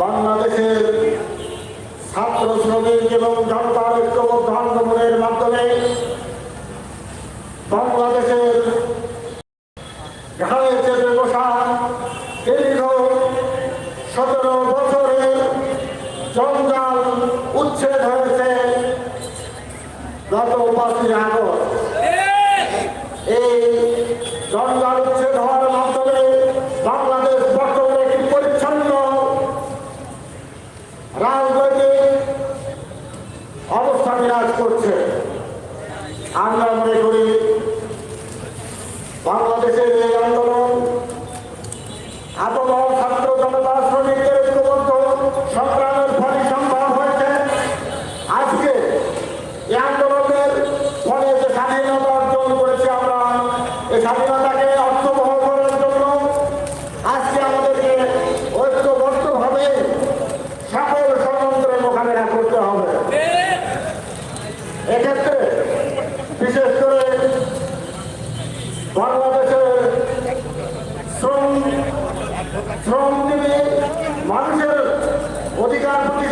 বাংলাদেশের ছাত্র শ্রমিক এবং জনতার ঐক্যবদ্ধ আন্দোলনের মাধ্যমে বাংলাদেশের ঘাড়ে চেপে বসা দীর্ঘ সতেরো বছরের জঞ্জাল উচ্ছেদ হয়ে গত পঁচিশ আগস্ট এই জনগণ উচ্ছেদ হওয়ার মাধ্যমে বাংলাদেশ বর্তমানে একটি পরিচ্ছন্ন রাজনৈতিক অবস্থা বিরাজ করছে। আমরা মনে করি বাংলাদেশের এই আন্দোলন আতঙ্ক ছাত্র জনতা শ্রমিকদের ঐক্যবদ্ধ সংগ্রাম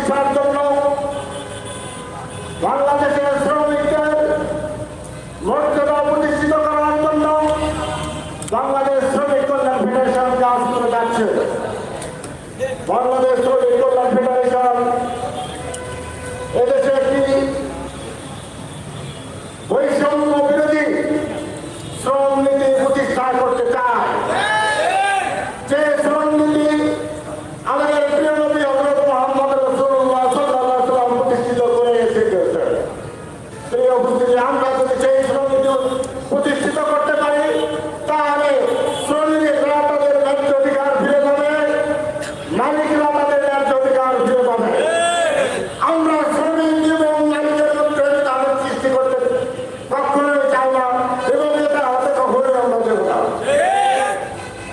করার জন্য বাংলাদেশের শ্রমিকদের মর্যাদা প্রতিষ্ঠিত করার জন্য বাংলাদেশ শ্রমিক কল্যাণ ফেডারেশন কাজ করে যাচ্ছে। বাংলাদেশ শ্রমিক কল্যাণ ফেডারেশন এদেশে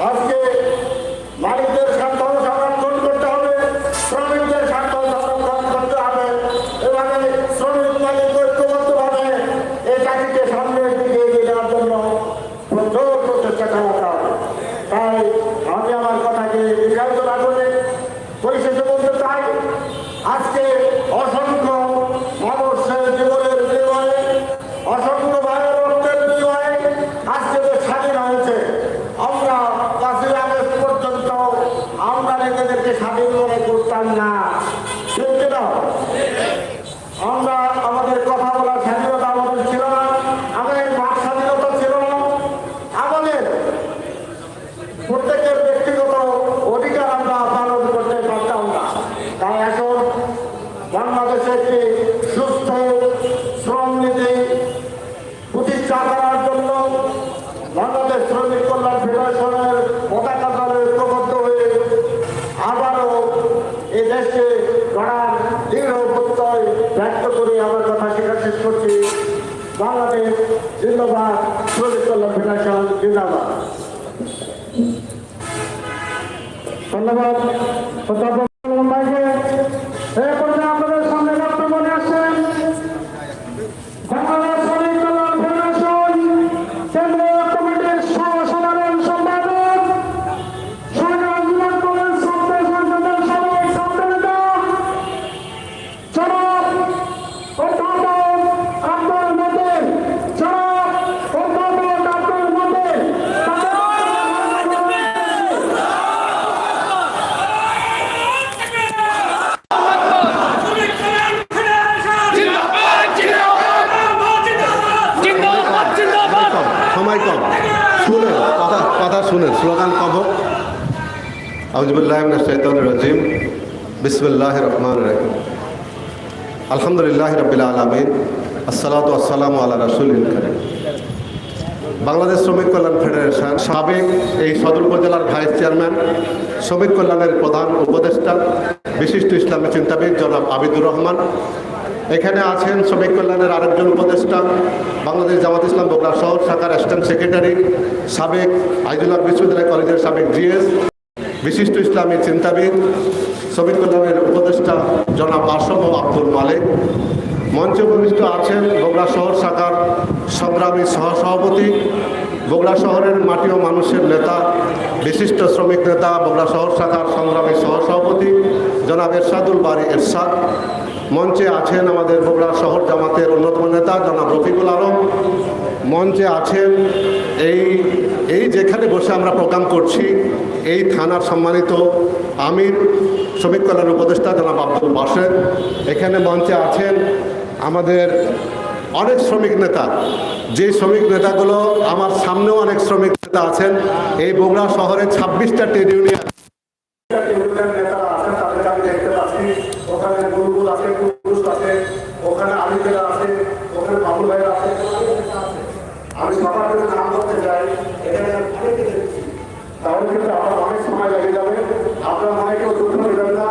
Afghan অধ্যাপক আউজবুল্লাহিম বিসমুল্লাহ রহমান রহিম। আলহামদুলিল্লাহ রবিল আলমিন। আসসালাত আসসালাম আল্লাহ রসুল বাংলাদেশ শ্রমিক কল্যাণ ফেডারেশন সাবেক এই সদর উপজেলার ভাইস চেয়ারম্যান, শ্রমিক কল্যাণের প্রধান উপদেষ্টা, বিশিষ্ট ইসলামী চিন্তাবিদ জনাব আবিদুর রহমান। এখানে আছেন শ্রমিক কল্যাণের আরেকজন উপদেষ্টা, বাংলাদেশ জামাত ইসলাম বোকরা শহর শাখার অ্যাসিস্ট্যান্ট সেক্রেটারি, সাবেক আইজুল্লাহ বিশ্ববিদ্যালয় কলেজের সাবেক জিএস বিশিষ্ট ইসলামী চিন্তাবিদ সবিকুল্লামের উপদেষ্টা জনাব আসম আব্দুল মালিক। মঞ্চে উপবিষ্ট আছেন বগুড়া শহর শাখার সংগ্রামী সহসভাপতি, বগুড়া শহরের মাটি ও মানুষের নেতা, বিশিষ্ট শ্রমিক নেতা, বগুড়া শহর শাখার সংগ্রামী সহসভাপতি জনাব এরশাদুল বারি এরশাদ। মঞ্চে আছেন আমাদের বগুড়া শহর জামাতের অন্যতম নেতা জনাব রফিকুল আলম। মঞ্চে আছেন। এই এই যেখানে বসে আমরা প্রোগ্রাম করছি, এই থানার সম্মানিত আমির, শ্রমিক কল্যাণ উপদেষ্টা জনাব আব্দুল বাসেদ এখানে মঞ্চে আছেন আমাদের অনেক শ্রমিক নেতা। যে শ্রমিক নেতাগুলো, আমার সামনেও অনেক শ্রমিক নেতা আছেন। এই বগুড়া শহরে ছাব্বিশটা ট্রেড ইউনিয়ন তাহলে কিন্তু আমার অনেক সময় লেগে যাবে। আপনার মনে কেউ দুঃখ নেবেন না।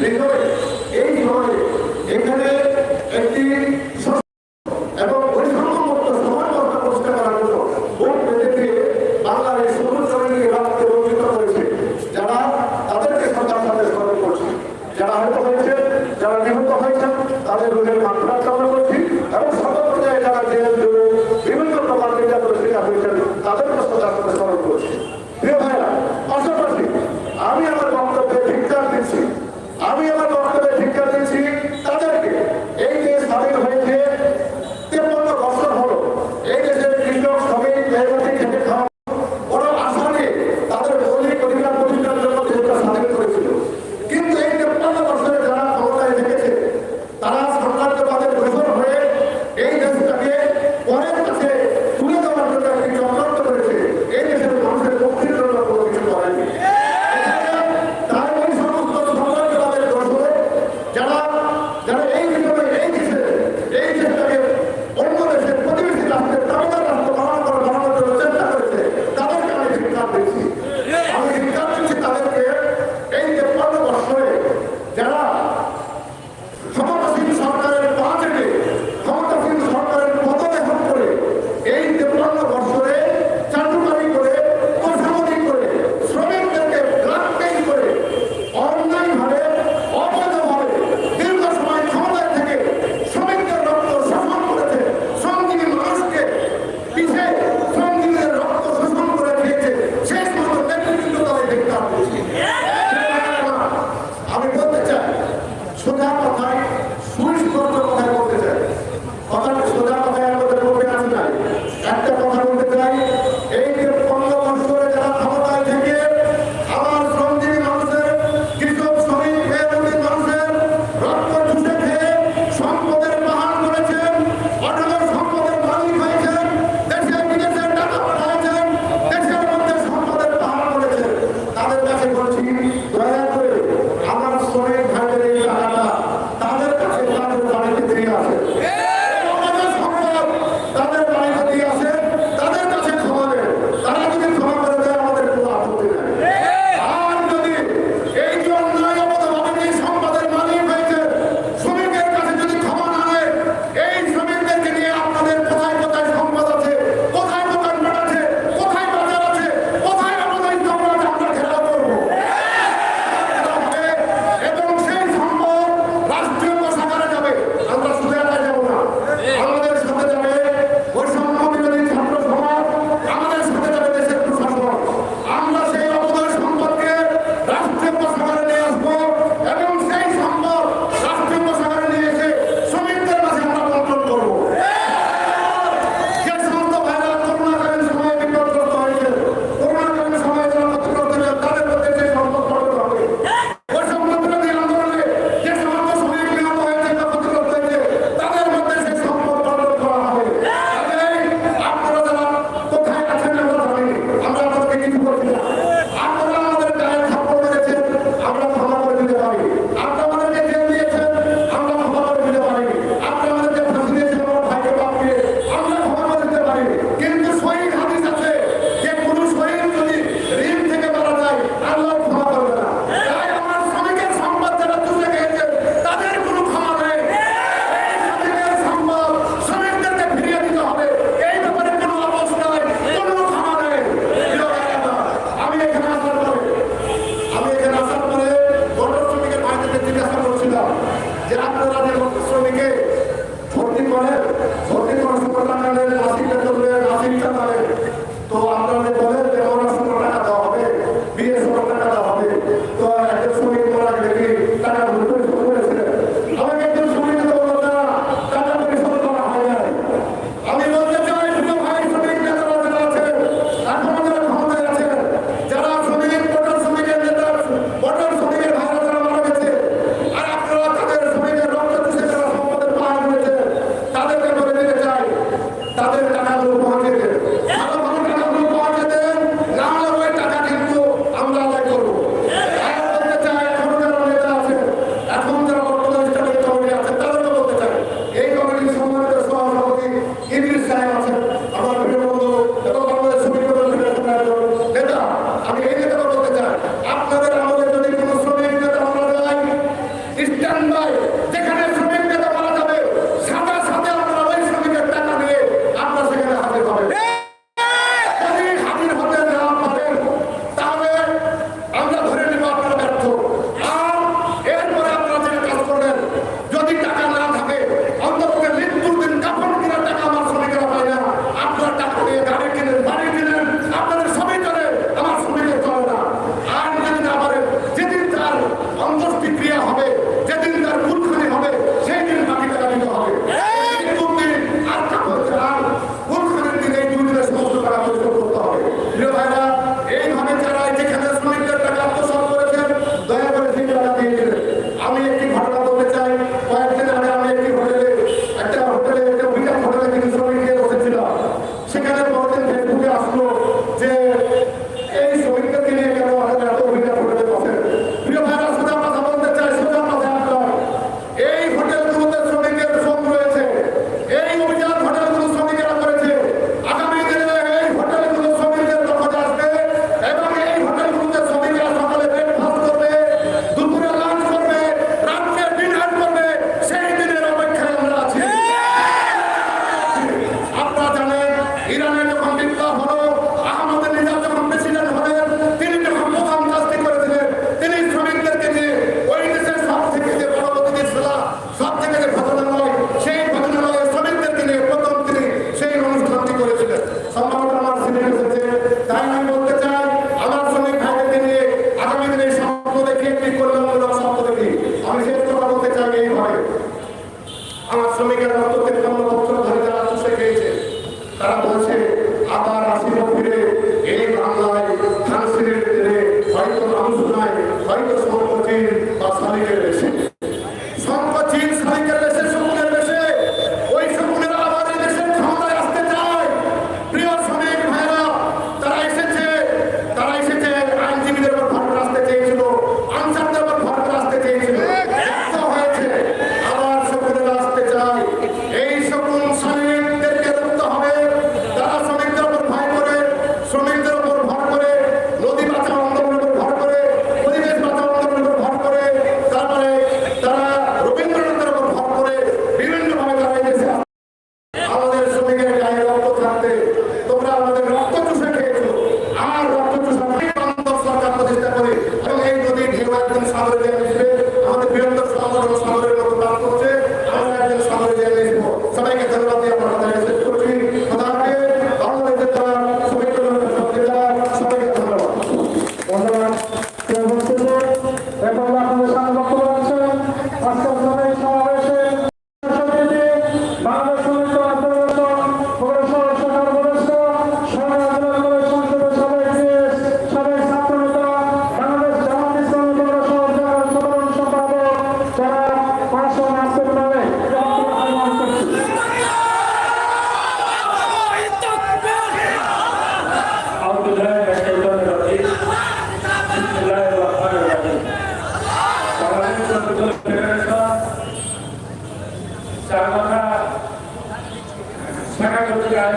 Tem dois.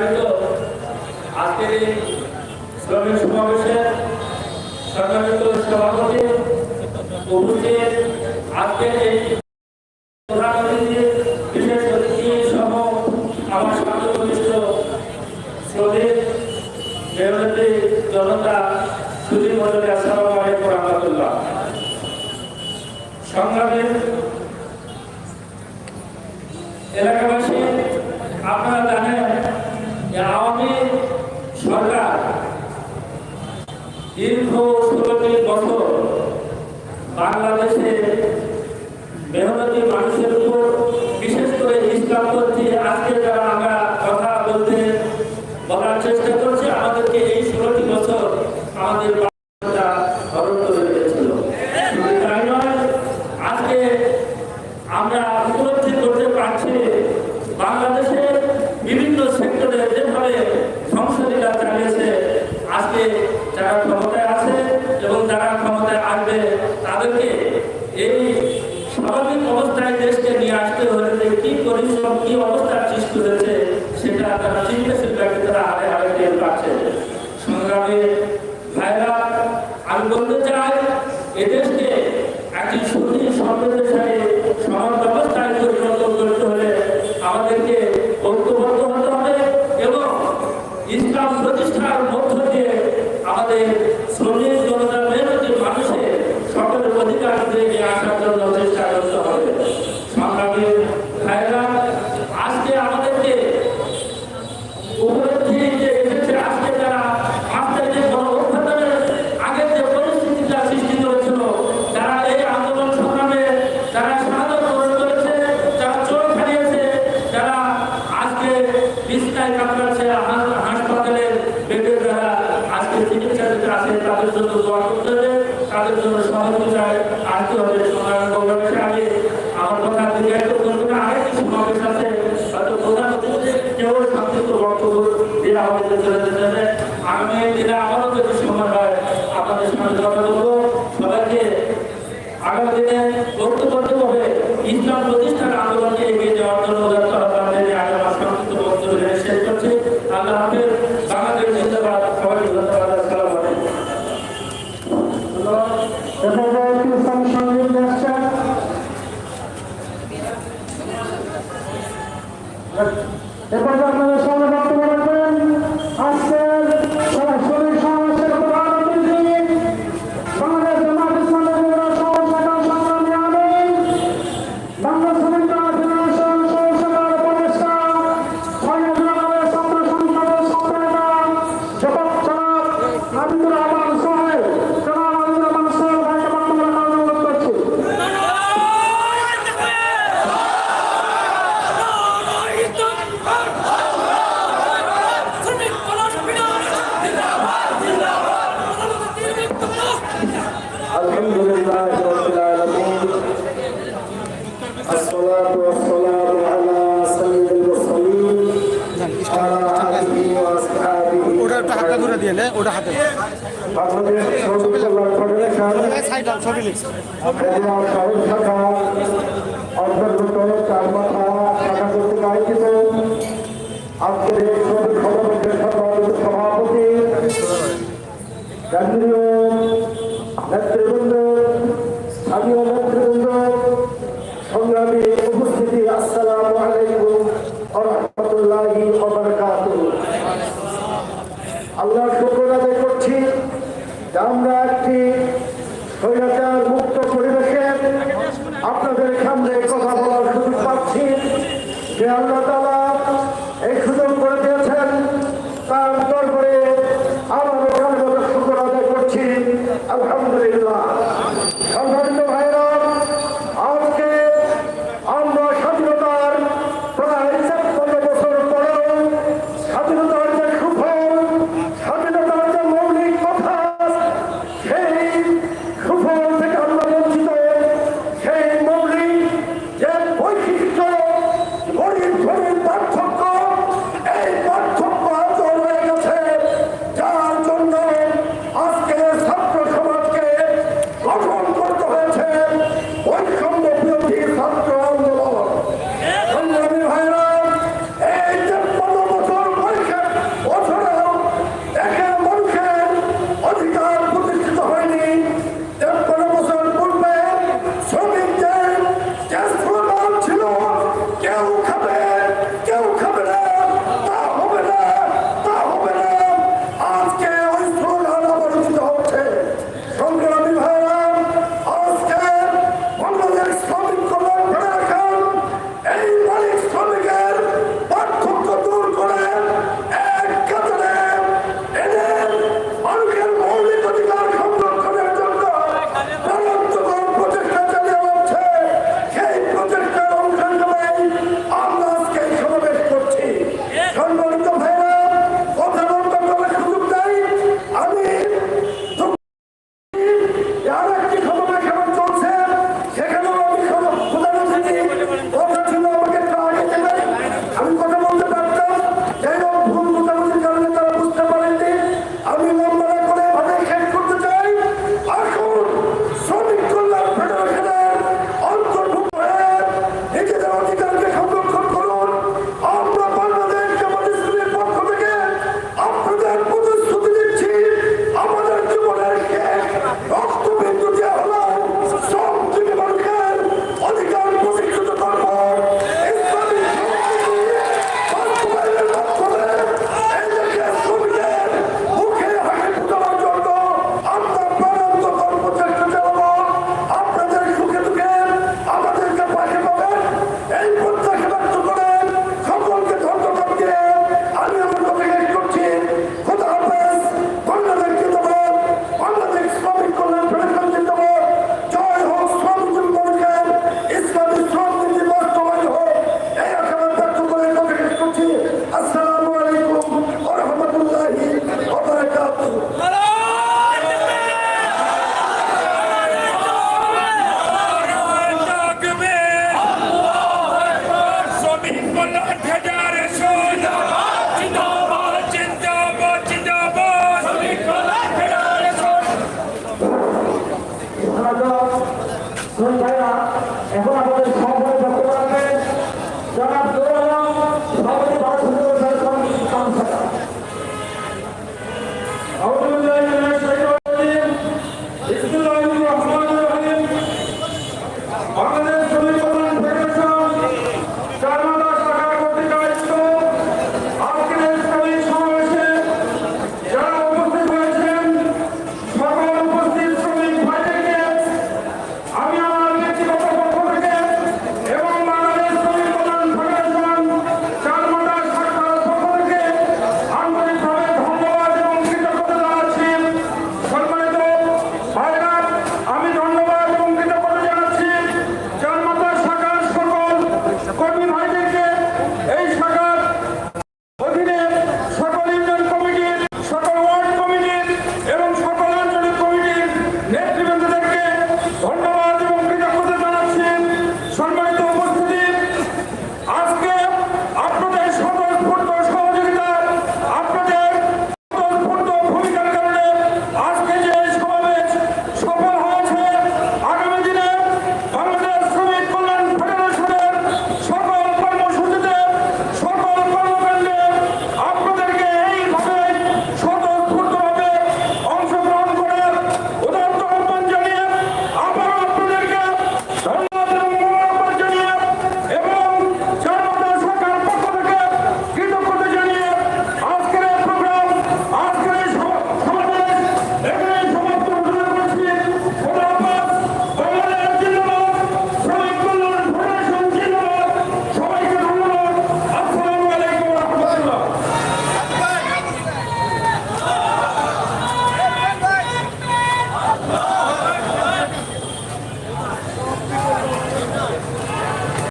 আয়োজিত আজকের এই শ্রমিক সমাবেশের সম্মানিত সভাপতি উপস্থিত আজকের এই আগামী দিনে ঐক্যবদ্ধভাবে ইসলাম প্রতিষ্ঠা ওটা হাতে অন্তর্ভুক্ত চার মাথা টাকা কর্তৃক আয়োজিত আজকের সভাপতি কেন্দ্রীয়